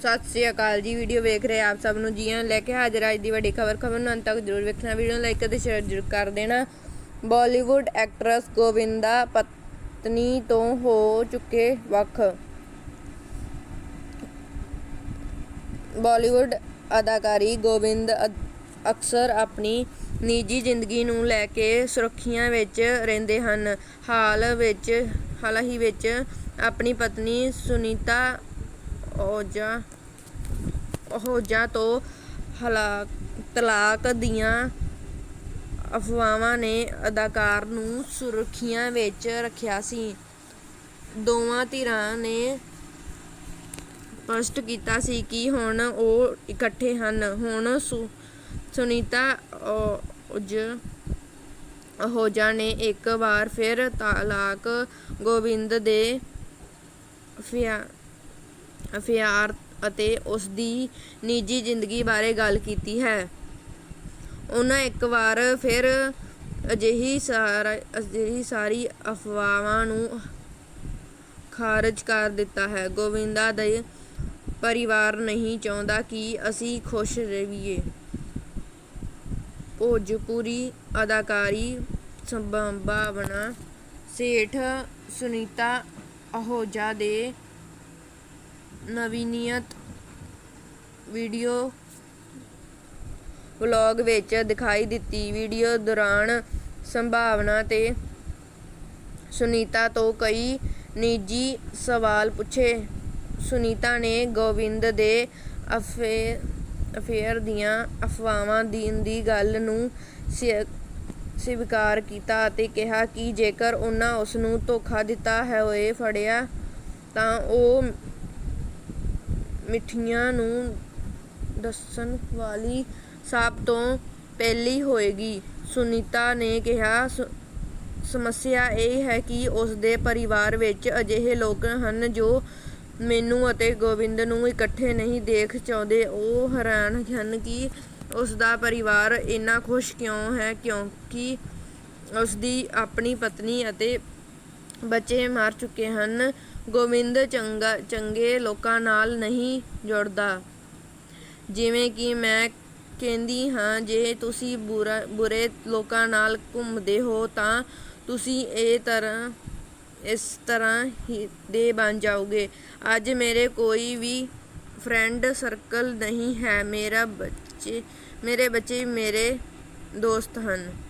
ਸਤਿ ਸ੍ਰੀ ਅਕਾਲ ਜੀ ਵੀਡੀਓ ਵੇਖ ਰਹੇ ਆਪ ਸਭ ਨੂੰ। ਜੀ ਲੈ ਕੇ ਹਾਜ਼ਰ ਅੱਜ ਦੀ ਵੱਡੀ ਖਬਰ। ਖਬਰ ਨੂੰ ਅੰਤ ਤੱਕ ਜਰੂਰ ਵੇਖਣਾ ਵੀਡੀਓ ਲਾਈਕ ਅਤੇ ਸ਼ੇਅਰ ਜਰੂਰ ਕਰ ਦੇਣਾ। ਬਾਲੀਵੁੱਡ ਐਕਟਰੈਸ ਗੋਵਿੰਦਾ ਪਤਨੀ ਤੋਂ ਹੋ ਚੁੱਕੇ ਵੱਖ। ਬਾਲੀਵੁੱਡ ਅਦਾਕਾਰੀ ਗੋਬਿੰਦ ਅ- ਅਕਸਰ ਆਪਣੀ ਨਿੱਜੀ ਜ਼ਿੰਦਗੀ ਨੂੰ ਲੈ ਕੇ ਸੁਰੱਖਿਆ ਵਿੱਚ ਰਹਿੰਦੇ ਹਨ। ਹਾਲ ਵਿੱਚ ਹਾਲ ਹੀ ਵਿੱਚ ਆਪਣੀ ਪਤਨੀ ਸੁਨੀਤਾ ਓਜਾ ਓਹਜਾ ਤੋਂ ਹਲਾਕ ਤਲਾਕ ਦੀਆਂ ਅਫਵਾਹਾਂ ਨੇ ਅਦਾਕਾਰ ਨੂੰ ਸੁਰਖੀਆਂ ਵਿੱਚ ਰੱਖਿਆ ਸੀ। ਦੋਵਾਂ ਧਿਰਾਂ ਨੇ ਸਪਸ਼ਟ ਕੀਤਾ ਸੀ ਕਿ ਹੁਣ ਉਹ ਇਕੱਠੇ ਹਨ। ਹੁਣ ਸੁਨੀਤਾ ਓਜ ਅਹੋਜਾ ਨੇ ਇੱਕ ਵਾਰ ਫਿਰ ਤਲਾਕ ਗੋਬਿੰਦ ਦੇ ਫਿਆ ਅਫਿਆਰ ਅਤੇ ਉਸ ਦੀ ਨਿੱਜੀ ਜ਼ਿੰਦਗੀ ਬਾਰੇ ਗੱਲ ਕੀਤੀ ਹੈ। ਉਹਨਾਂ ਇੱਕ ਵਾਰ ਫਿਰ ਅਜਿਹੀ ਸਾਰਾ, ਅਜਿਹੀ ਸਾਰੀ ਅਫਵਾਹਾਂ ਨੂੰ ਖਾਰਜ ਕਰ ਦਿੱਤਾ ਹੈ। ਗੋਵਿੰਦਾ ਦੇ ਪਰਿਵਾਰ ਨਹੀਂ ਚਾਹੁੰਦਾ ਕਿ ਅਸੀਂ ਖੁਸ਼ ਰਹੀਏ। ਭੋਜਪੁਰੀ ਅਦਾਕਾਰੀ ਸੰਭਾਵਨਾ ਸੇਠ ਸੁਨੀਤਾ ਅਹੋਜਾ ਦੇ ਨਵੀਨੀਅਤ ਵੀਡੀਓ ਵਲੌਗ ਵਿੱਚ ਦਿਖਾਈ ਦਿੱਤੀ। ਵੀਡੀਓ ਦੌਰਾਨ ਸੰਭਾਵਨਾ ਤੇ ਸੁਨੀਤਾ ਤੋਂ ਕਈ ਨਿੱਜੀ ਸਵਾਲ ਪੁੱਛੇ। ਸੁਨੀਤਾ ਨੇ ਗੋਵਿੰਦ ਦੇ ਅਫੇਅਰ ਦੀਆਂ ਅਫਵਾਹਾਂ ਦੀ ਦੀ ਗੱਲ ਨੂੰ ਸਵੀਕਾਰ ਕੀਤਾ ਅਤੇ ਕਿਹਾ ਕਿ ਜੇਕਰ ਉਹਨਾਂ ਉਸ ਨੂੰ ਧੋਖਾ ਦਿੱਤਾ ਹੈ ਹੋਏ ਫੜਿਆ ਤਾਂ ਉਹ ਮਿੱਠੀਆਂ ਨੂੰ ਦੱਸਣ ਵਾਲੀ ਸਭ ਤੋਂ ਪਹਿਲੀ ਹੋਏਗੀ। ਸੁਨੀਤਾ ਨੇ ਕਿਹਾ ਸਮੱਸਿਆ ਇਹ ਹੈ ਕਿ ਉਸ ਦੇ ਪਰਿਵਾਰ ਵਿੱਚ ਅਜਿਹੇ ਲੋਕ ਹਨ ਜੋ ਮੈਨੂੰ ਅਤੇ ਗੋਬਿੰਦ ਨੂੰ ਇਕੱਠੇ ਨਹੀਂ ਦੇਖ ਚਾਹੁੰਦੇ। ਉਹ ਹੈਰਾਨ ਹਨ ਕਿ ਉਸ ਦਾ ਪਰਿਵਾਰ ਇੰਨਾ ਖੁਸ਼ ਕਿਉਂ ਹੈ, ਕਿਉਂਕਿ ਉਸ ਦੀ ਆਪਣੀ ਪਤਨੀ ਅਤੇ ਬੱਚੇ ਮਰ ਚੁੱਕੇ ਹਨ। ਗੋਬਿੰਦ ਚੰਗਾ, ਚੰਗੇ ਲੋਕਾਂ ਨਾਲ ਨਹੀਂ ਜੁੜਦਾ। ਜਿਵੇਂ ਕਿ ਮੈਂ ਕਹਿੰਦੀ ਹਾਂ, ਜੇ ਤੁਸੀਂ ਬੁਰਾ, ਬੁਰੇ ਲੋਕਾਂ ਨਾਲ ਘੁੰਮਦੇ ਹੋ, ਤਾਂ ਤੁਸੀਂ ਇਹ ਤਰ੍ਹਾਂ, ਇਸ ਤਰ੍ਹਾਂ ਹੀ ਦੇ ਬਣ ਜਾਓਗੇ। ਅੱਜ ਮੇਰੇ ਕੋਈ ਵੀ ਫਰੈਂਡ ਸਰਕਲ ਨਹੀਂ ਹੈ। ਮੇਰਾ ਬੱਚੇ, ਮੇਰੇ ਬੱਚੇ ਮੇਰੇ ਦੋਸਤ ਹਨ।